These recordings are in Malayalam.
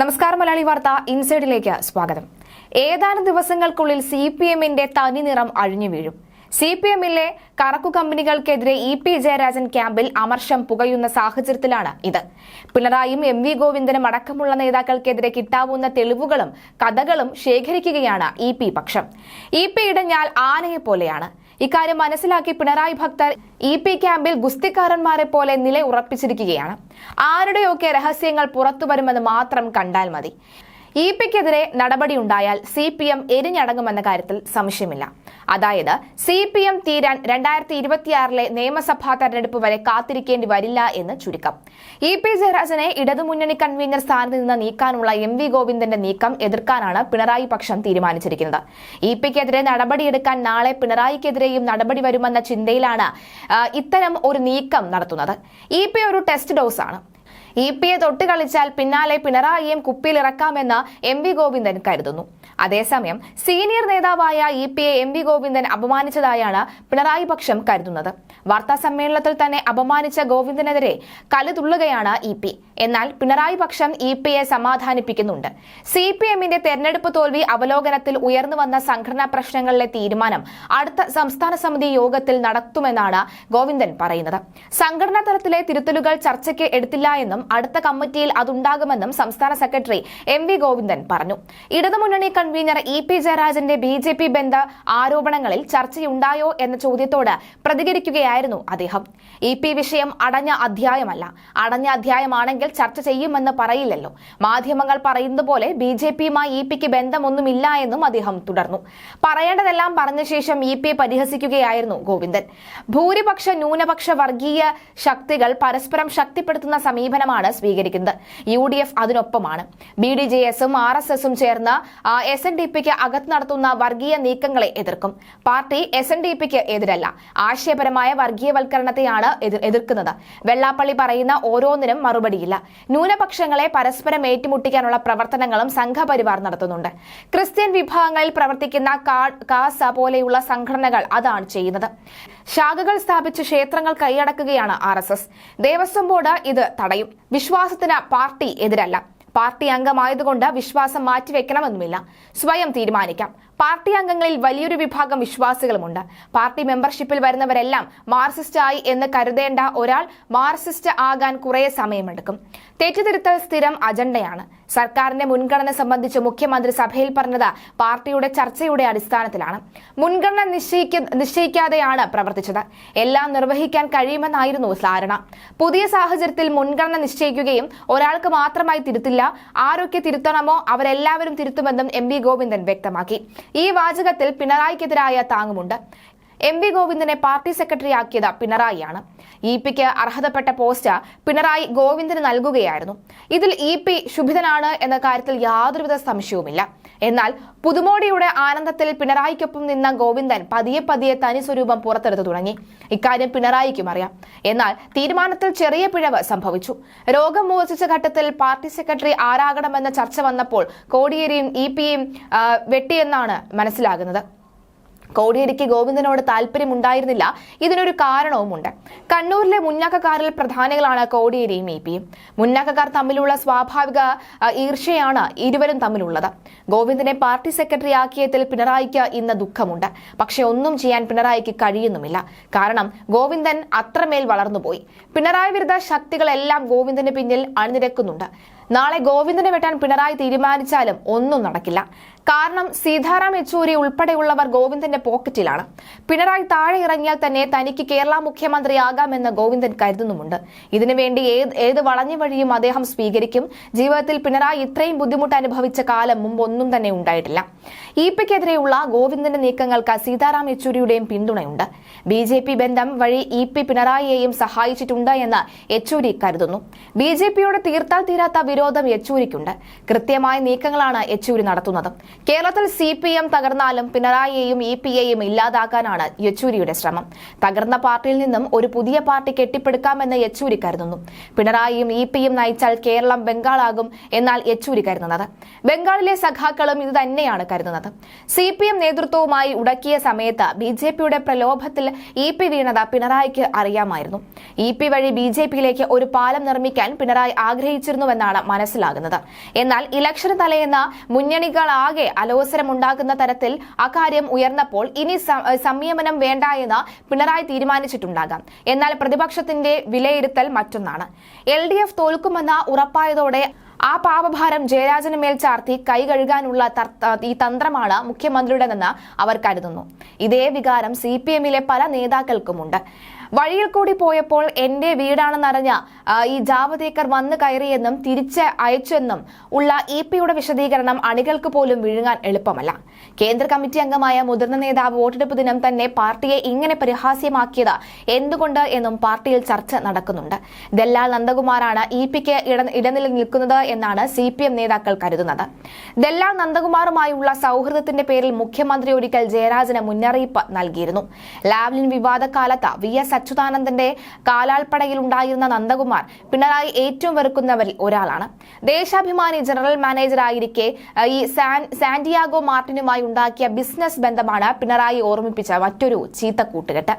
നമസ്കാരം മലയാളി വാർത്ത ഇൻസൈഡിലേക്ക് സ്വാഗതം. ഏതാനും ദിവസങ്ങൾക്കുള്ളിൽ സി പി എമ്മിന്റെ തനി നിറം അഴിഞ്ഞു വീഴും. സി പി എമ്മിലെ കറക്കു കമ്പനികൾക്കെതിരെ ഇ പി ജയരാജൻ ക്യാമ്പിൽ അമർഷം പുകയുന്ന സാഹചര്യത്തിലാണ് ഇത്. പിണറായിയും എം വി ഗോവിന്ദനും അടക്കമുള്ള നേതാക്കൾക്കെതിരെ കിട്ടാവുന്ന തെളിവുകളും കഥകളും ശേഖരിക്കുകയാണ് ഇ പി പക്ഷം. ഇ പി ഇടഞ്ഞാൽ ആനയെ പോലെയാണ് ഇക്കാര്യം മനസ്സിലാക്കി പിണറായി ഭക്തർ ഇ പി ക്യാമ്പിൽ ഗുസ്തിക്കാരന്മാരെ പോലെ നില ഉറപ്പിച്ചിരിക്കുകയാണ് ആരുടെയൊക്കെ രഹസ്യങ്ങൾ പുറത്തു വരുമെന്ന് മാത്രം കണ്ടാൽ മതി. ഇ പിക്കെതിരെ നടപടിയുണ്ടായാൽ സി പി എം എരിഞ്ഞടങ്ങുമെന്ന കാര്യത്തിൽ സംശയമില്ല. അതായത് സി പി എം തീരാൻ രണ്ടായിരത്തി ഇരുപത്തിയാറിലെ നിയമസഭാ തെരഞ്ഞെടുപ്പ് വരെ കാത്തിരിക്കേണ്ടി വരില്ല എന്ന് ചുരുക്കം. ഇ പി ജയരാജനെ ഇടതുമുന്നണി കൺവീനർ സ്ഥാനത്ത് നിന്ന് നീക്കാനുള്ള എം വി ഗോവിന്ദന്റെ നീക്കം എതിർക്കാനാണ് പിണറായി പക്ഷം തീരുമാനിച്ചിരിക്കുന്നത്. ഇ പിക്കെതിരെ നടപടിയെടുക്കാൻ നാളെ പിണറായിക്കെതിരെയും നടപടി വരുമെന്ന ചിന്തയിലാണ് ഇത്തരം ഒരു നീക്കം നടത്തുന്നത്. ഇ പി ഒരു ടെസ്റ്റ് ഡോസാണ്. ഇ പിയെ തൊട്ട് കളിച്ചാൽ പിന്നാലെ പിണറായിയും കുപ്പിയിലിറക്കാമെന്ന് എം വി ഗോവിന്ദൻ കരുതുന്നു. അതേസമയം സീനിയർ നേതാവായ E P A M V Govindan അപമാനിച്ചതായാണ് പിണറായി പക്ഷം കരുതുന്നത്. വാർത്താ സമ്മേളനത്തിൽ തന്നെ അപമാനിച്ച ഗോവിന്ദനെതിരെ കലുതുള്ളുകയാണ് ഇ പി. എന്നാൽ പിണറായി പക്ഷം ഇ പി എ സമാധാനിപ്പിക്കുന്നുണ്ട്. സി പി എമ്മിന്റെ തെരഞ്ഞെടുപ്പ് തോൽവി അവലോകനത്തിൽ ഉയർന്നു വന്ന സംഘടനാ പ്രശ്നങ്ങളിലെ തീരുമാനം അടുത്ത സംസ്ഥാന സമിതി യോഗത്തിൽ നടത്തുമെന്നാണ് ഗോവിന്ദൻ പറയുന്നത്. സംഘടനാ തലത്തിലെ തിരുത്തലുകൾ ചർച്ചയ്ക്ക് എടുത്തില്ല എന്നും അടുത്ത കമ്മിറ്റിയിൽ അതുണ്ടാകുമെന്നും സംസ്ഥാന സെക്രട്ടറി എം വി ഗോവിന്ദൻ പറഞ്ഞു. ഇടതുമുന്നണി കൺവീനർ ഇ പി ജയരാജന്റെ ബി ജെ പി ബന്ധ ആരോപണങ്ങളിൽ ചർച്ചയുണ്ടായോ എന്ന ചോദ്യത്തോട് പ്രതികരിക്കുകയായിരുന്നു അദ്ദേഹം. ഇ പി വിഷയം അടഞ്ഞ അധ്യായമല്ല. അടഞ്ഞ അധ്യായമാണെങ്കിൽ ചർച്ച ചെയ്യുമെന്ന് പറയില്ലല്ലോ. മാധ്യമങ്ങൾ പറയുന്നത് പോലെ ബി ജെ പിയുമായി ഇ പിക്ക് ബന്ധമൊന്നുമില്ല എന്നും അദ്ദേഹം തുടർന്നു. പറയേണ്ടതെല്ലാം പറഞ്ഞ ശേഷം ഇ പി പരിഹസിക്കുകയായിരുന്നു ഗോവിന്ദൻ. ഭൂരിപക്ഷ ന്യൂനപക്ഷ വർഗീയ ശക്തികൾ പരസ്പരം ശക്തിപ്പെടുത്തുന്ന സമീപനമാണ് സ്വീകരിക്കുന്നത്. യു ഡി എഫ് അതിനൊപ്പമാണ്. ബി ഡി ജെ എസും ആർ എസ് എസും ചേർന്ന് എസ് എൻ ഡി പിക്ക് അകത്ത് നടത്തുന്ന വർഗീയ നീക്കങ്ങളെ എതിർക്കും. പാർട്ടി എസ് എൻ ഡി പിക്ക് എതിരല്ല. ആശയപരമായ വർഗീയവൽക്കരണത്തെയാണ് എതിർ- എതിർക്കുന്നത്. വെള്ളാപ്പള്ളി പറയുന്ന ഓരോന്നിനും മറുപടിയില്ല. ന്യൂനപക്ഷങ്ങളെ പരസ്പരം ഏറ്റുമുട്ടിക്കാനുള്ള പ്രവർത്തനങ്ങളും സംഘപരിവാർ നടത്തുന്നുണ്ട്. ക്രിസ്ത്യൻ വിഭാഗങ്ങളിൽ പ്രവർത്തിക്കുന്ന കാസ പോലെയുള്ള സംഘടനകൾ അതാണ് ചെയ്യുന്നത്. ശാഖകൾ സ്ഥാപിച്ച് ക്ഷേത്രങ്ങൾ കൈയടക്കുകയാണ് ആർ ദേവസ്വം ബോർഡ് ഇത് തടയും. വിശ്വാസത്തിന് പാർട്ടി എതിരല്ല. പാർട്ടി അംഗമായതുകൊണ്ട് വിശ്വാസം മാറ്റിവെക്കണമെന്നുമില്ല. സ്വയം തീരുമാനിക്കാം. പാർട്ടി അംഗങ്ങളിൽ വലിയൊരു വിഭാഗം വിശ്വാസികളുമുണ്ട്. പാർട്ടി മെമ്പർഷിപ്പിൽ വരുന്നവരെല്ലാം മാർസിസ്റ്റ് ആയി എന്ന് കരുതേണ്ട ഒരാൾ മാർസിസ്റ്റ് ആകാൻ കുറേ സമയമെടുക്കും. തെറ്റുതിരുത്തൽ സ്ഥിരം അജണ്ടയാണ്. സർക്കാരിന്റെ മുൻഗണന സംബന്ധിച്ച് മുഖ്യമന്ത്രി സഭയിൽ പറഞ്ഞത് പാർട്ടിയുടെ ചർച്ചയുടെ അടിസ്ഥാനത്തിലാണ്. മുൻഗണന നിശ്ചയിക്ക നിശ്ചയിക്കാതെയാണ് പ്രവർത്തിച്ചത്. എല്ലാം നിർവഹിക്കാൻ കഴിയുമെന്നായിരുന്നു ധാരണ. പുതിയ സാഹചര്യത്തിൽ മുൻഗണന നിശ്ചയിക്കുകയും ഒരാൾക്ക് മാത്രമായി തിരുത്തില്ല ആരൊക്കെ തിരുത്തണമോ അവരെല്ലാവരും തിരുത്തുമെന്നും എം ഗോവിന്ദൻ വ്യക്തമാക്കി. ഈ വാചകത്തിൽ പിണറായിക്കെതിരായ താങ്ങുമുണ്ട്. എം വി ഗോവിന്ദനെ പാർട്ടി സെക്രട്ടറിയാക്കിയത് പിണറായിയാണ്. ഇ പിക്ക് അർഹതപ്പെട്ട പോസ്റ്റ് പിണറായി ഗോവിന്ദന് നൽകുകയായിരുന്നു. ഇതിൽ ഇ പി ശുഭിതനാണ് എന്ന കാര്യത്തിൽ യാതൊരുവിധ സംശയവുമില്ല. എന്നാൽ പുതുമോടിയുടെ ആനന്ദത്തിൽ പിണറായിക്കൊപ്പം നിന്ന ഗോവിന്ദൻ പതിയെ പതിയെ തനി സ്വരൂപം പുറത്തെടുത്തു തുടങ്ങി. ഇക്കാര്യം പിണറായിക്കും അറിയാം. എന്നാൽ തീരുമാനത്തിൽ ചെറിയ പിഴവ് സംഭവിച്ചു. രോഗം മൂർച്ഛിച്ച ഘട്ടത്തിൽ പാർട്ടി സെക്രട്ടറി ആരാകണമെന്ന ചർച്ച വന്നപ്പോൾ കോടിയേരിയും ഇ പിയും വെട്ടിയെന്നാണ് മനസ്സിലാകുന്നത്. കോടിയേരിക്ക് ഗോവിന്ദനോട് താല്പര്യമുണ്ടായിരുന്നില്ല. ഇതിനൊരു കാരണവുമുണ്ട്. കണ്ണൂരിലെ മുന്നാക്കക്കാരിൽ പ്രധാനികളാണ് കോടിയേരിയും എ പിയും. മുന്നാക്കക്കാർ തമ്മിലുള്ള സ്വാഭാവിക ഈർഷയാണ് ഇരുവരും തമ്മിലുള്ളത്. ഗോവിന്ദനെ പാർട്ടി സെക്രട്ടറി ആക്കിയതിൽ പിണറായിക്ക് ഇന്ന് ദുഃഖമുണ്ട്. പക്ഷെ ഒന്നും ചെയ്യാൻ പിണറായിക്ക് കഴിയുന്നുമില്ല. കാരണം ഗോവിന്ദൻ അത്രമേൽ വളർന്നുപോയി. പിണറായി വിരുദ്ധ ശക്തികളെല്ലാം ഗോവിന്ദന് പിന്നിൽ അണിനിരക്കുന്നുണ്ട്. നാളെ ഗോവിന്ദനെ വെട്ടാൻ പിണറായി തീരുമാനിച്ചാലും ഒന്നും നടക്കില്ല. കാരണം സീതാറാം യെച്ചൂരി ഉൾപ്പെടെയുള്ളവർ ഗോവിന്ദന്റെ പോക്കറ്റിലാണ്. പിണറായി താഴെ ഇറങ്ങിയാൽ തന്നെ തനിക്ക് കേരള മുഖ്യമന്ത്രിയാകാമെന്ന് ഗോവിന്ദൻ കരുതുന്നുമുണ്ട്. ഇതിനുവേണ്ടി ഏത് ഏത് വളഞ്ഞ വഴിയും അദ്ദേഹം സ്വീകരിക്കും. ജീവിതത്തിൽ പിണറായി ഇത്രയും ബുദ്ധിമുട്ട് അനുഭവിച്ച കാലം മുമ്പ് ഒന്നും തന്നെ ഉണ്ടായിട്ടില്ല. ഇ പിക്കെതിരെയുള്ള ഗോവിന്ദന്റെ നീക്കങ്ങൾക്ക് സീതാറാം യെച്ചൂരിയുടെയും പിന്തുണയുണ്ട്. ബി ജെ പി ബന്ധം വഴി ഇ പി പിണറായിയെയും സഹായിച്ചിട്ടുണ്ട് എന്ന് യെച്ചൂരി കരുതുന്നു. ബി ജെ പിയോട് തീർത്താൽ തീരാത്ത വിരോധം യെച്ചൂരിക്കുണ്ട്. കൃത്യമായ നീക്കങ്ങളാണ് യെച്ചൂരി നടത്തുന്നത്. കേരളത്തിൽ സി പി എം തകർന്നാലും പിണറായിയെയും ഇ പി എയും ഇല്ലാതാക്കാനാണ് യെച്ചൂരിയുടെ ശ്രമം. തകർന്ന പാർട്ടിയിൽ നിന്നും ഒരു പുതിയ പാർട്ടി കെട്ടിപ്പടുക്കാമെന്ന് യെച്ചൂരി കരുതുന്നു. പിണറായിയും ഇ പിയും നയിച്ചാൽ കേരളം ബംഗാളാകും എന്നാൽ യെച്ചൂരി കരുതുന്നത്. ബംഗാളിലെ സഖാക്കളും ഇത് തന്നെയാണ് കരുതുന്നത്. സി പി എം നേതൃത്വവുമായി ഉടക്കിയ സമയത്ത് ബി ജെ പിയുടെ പ്രലോഭത്തിൽ ഇ പി വീണത് പിണറായിക്ക് അറിയാമായിരുന്നു. ഇ പി വഴി ബി ജെ പിയിലേക്ക് ഒരു പാലം നിർമ്മിക്കാൻ പിണറായി ആഗ്രഹിച്ചിരുന്നുവെന്നാണ് മനസ്സിലാകുന്നത്. എന്നാൽ ഇലക്ഷന് തലേന്ന് മുന്നണികളാകെ അലോസരമുണ്ടാകുന്ന തരത്തിൽ അക്കാര്യം ഉയർന്നപ്പോൾ ഇനി സംയമനം വേണ്ട എന്ന് പിണറായി തീരുമാനിച്ചിട്ടുണ്ടാകാം. എന്നാൽ പ്രതിപക്ഷത്തിന്റെ വിലയിരുത്തൽ മറ്റൊന്നാണ്. എൽ ഡി എഫ് തോൽക്കുമെന്ന ഉറപ്പായതോടെ ആ പാപഭാരം ജയരാജന് മേൽ ചാർത്തി കൈ കഴുകാനുള്ള ഈ തന്ത്രമാണ് മുഖ്യമന്ത്രിയുടേതെന്ന് അവർ കരുതുന്നു. ഇതേ വികാരം സി പി എമ്മിലെ പല നേതാക്കൾക്കുമുണ്ട്. വഴിയിൽ കൂടി പോയപ്പോൾ എന്റെ വീടാണെന്നറിഞ്ഞ ഈ ജാവദേക്കർ വന്നു കയറിയെന്നും തിരിച്ച് അയച്ചെന്നും ഉള്ള ഇ പിയുടെ വിശദീകരണം അണികൾക്ക് പോലും വിഴുങ്ങാൻ എളുപ്പമല്ല. കേന്ദ്ര കമ്മിറ്റി അംഗമായ മുതിർന്ന നേതാവ് വോട്ടെടുപ്പ് ദിനം തന്നെ പാർട്ടിയെ ഇങ്ങനെ പരിഹാസ്യമാക്കിയത് എന്തുകൊണ്ട് എന്നും പാർട്ടിയിൽ ചർച്ച നടക്കുന്നുണ്ട്. ദല്ലാൽ നന്ദകുമാറാണ് ഇ പിക്ക് ഇട ഇടനില നിൽക്കുന്നത് എന്നാണ് സി പി എം നേതാക്കൾ കരുതുന്നത്. ദല്ലാൽ നന്ദകുമാറുമായുള്ള സൗഹൃദത്തിന്റെ പേരിൽ മുഖ്യമന്ത്രി ഒരിക്കൽ ജയരാജന് മുന്നറിയിപ്പ് നൽകിയിരുന്നു. ലാവ്ലിൻ വിവാദ കാലത്ത് വി എസ് അച്യുതാനന്ദന്റെ കാലാൾപ്പടയിൽ ഉണ്ടായിരുന്ന നന്ദകുമാർ പിണറായി ഏറ്റവും വെറുക്കുന്നവരിൽ ഒരാളാണ്. ദേശാഭിമാനി ജനറൽ മാനേജറായിരിക്കെ ഈ സാൻ- സാന്റിയാഗോ മാർട്ടിനുമായി ഉണ്ടാക്കിയ ബിസിനസ് ബന്ധമാണ് പിണറായി ഓർമ്മിപ്പിച്ച മറ്റൊരു ചീത്ത കൂട്ടുകെട്ട്.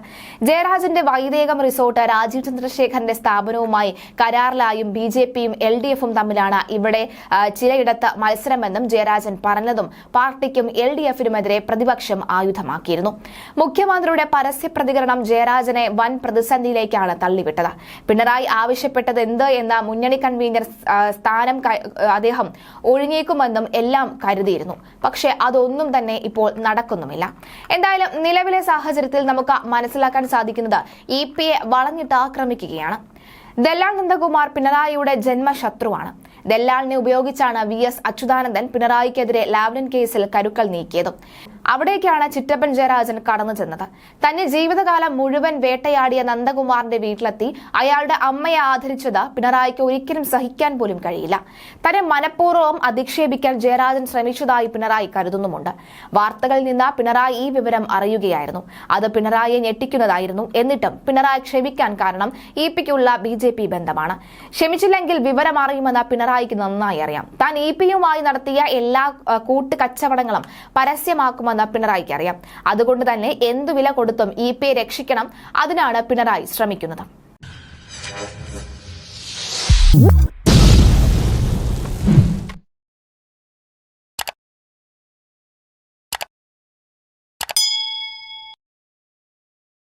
ജയരാജന്റെ വൈദേകം റിസോർട്ട് രാജീവ് ചന്ദ്രശേഖരന്റെ സ്ഥാപനവുമായി കരാറിലായും ബി ജെ പിയും എൽ ഡി എഫും തമ്മിലാണ് ഇവിടെ ചിലയിടത്ത് മത്സരമെന്നും ജയരാജൻ പറഞ്ഞതും പാർട്ടിക്കും എൽ ഡി എഫിനുമെതിരെ പ്രതിപക്ഷം ആയുധമാക്കിയിരുന്നു. മുഖ്യമന്ത്രിയുടെ പരസ്യ പ്രതികരണം ജയരാജനെ വൻ പ്രതിസന്ധിയിലേക്കാണ് തള്ളിവിട്ടത്. പിണറായി ആവശ്യപ്പെട്ടത് എന്ത് എന്ന മുന്നണി കൺവീനർ സ്ഥാനം അദ്ദേഹം ഒഴിഞ്ഞേക്കുമെന്നും എല്ലാം കരുതിയിരുന്നു. പക്ഷേ അതൊന്നും തന്നെ ഇപ്പോൾ നടക്കുന്നുമില്ല. എന്തായാലും നിലവിലെ സാഹചര്യത്തിൽ നമുക്ക് മനസ്സിലാക്കാൻ സാധിക്കുന്നത് ഇ പി എ വളഞ്ഞിട്ട് ആക്രമിക്കുകയാണ്. ദല്ലാൽ നന്ദകുമാർ പിണറായിയുടെ ജന്മശത്രുവാണ്. ദല്ലാളിനെ ഉപയോഗിച്ചാണ് വി എസ് അച്യുതാനന്ദൻ പിണറായിക്കെതിരെ ലാവ്ലിൻ കേസിൽ കരുക്കൾ നീക്കിയതും. അവിടേക്കാണ് ചിറ്റപ്പൻ ജയരാജൻ കടന്നു ചെന്നത്. തന്നെ ജീവിതകാലം മുഴുവൻ വേട്ടയാടിയ നന്ദകുമാറിന്റെ വീട്ടിലെത്തി അയാളുടെ അമ്മയെ ആദരിച്ചത് പിണറായിക്ക് ഒരിക്കലും സഹിക്കാൻ പോലും കഴിയില്ല. തന്നെ മനഃപൂർവം അധിക്ഷേപിക്കാൻ ജയരാജൻ ശ്രമിച്ചതായി പിണറായി കരുതുന്നുമുണ്ട്. വാർത്തകളിൽ നിന്ന് പിണറായി ഈ വിവരം അറിയുകയായിരുന്നു. അത് പിണറായിയെ ഞെട്ടിക്കുന്നതായിരുന്നു. എന്നിട്ടും പിണറായി ക്ഷമിക്കാൻ കാരണം ഇ പിക്കുള്ള ബി ജെ പി ബന്ധമാണ്. ക്ഷമിച്ചില്ലെങ്കിൽ വിവരം അറിയുമെന്ന് പിണറായിക്ക് നന്നായി അറിയാം. താൻ ഇ പിയുമായി നടത്തിയ എല്ലാ കൂട്ടുകച്ചവടങ്ങളും പരസ്യമാക്കുമെന്ന് പിണറായിക്ക് അറിയാം. അതുകൊണ്ട് തന്നെ എന്തു വില കൊടുത്തും ഇ പി രക്ഷിക്കണം. അതിനാണ് പിണറായി ശ്രമിക്കുന്നത്.